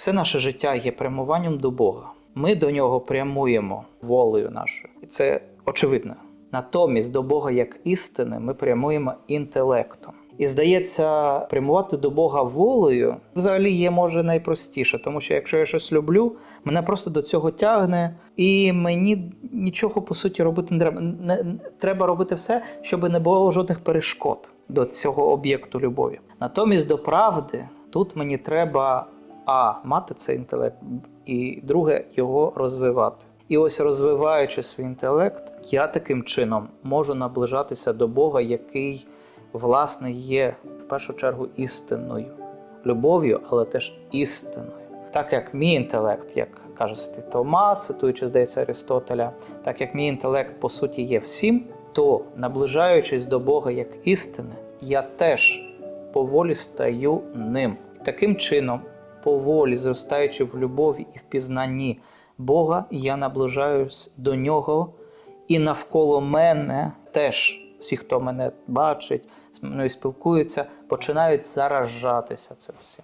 все наше життя є прямуванням до Бога. Ми до нього прямуємо волею нашою. І це очевидно. Натомість до Бога як істини ми прямуємо інтелектом. І здається, прямувати до Бога волею взагалі є може найпростіше, тому що якщо я щось люблю, мене просто до цього тягне, і мені нічого по суті робити не треба. Не, треба робити все, щоб не було жодних перешкод до цього об'єкту любові. Натомість до правди тут мені треба а мати цей інтелект, і друге його розвивати. І ось розвиваючи свій інтелект, я таким чином можу наближатися до Бога, який власне є в першу чергу істинною, любов'ю, але теж істиною. Так як мій інтелект, як каже Святий Тома, цитуючи, здається, Аристотеля, так як мій інтелект по суті є всім, то наближаючись до Бога як істини, я теж поволі стаю ним. Таким чином, поволі зростаючи в любові і в пізнанні Бога, я наближаюсь до нього, і навколо мене теж всі, хто мене бачить, з мною спілкуються, починають заражатися цим всім.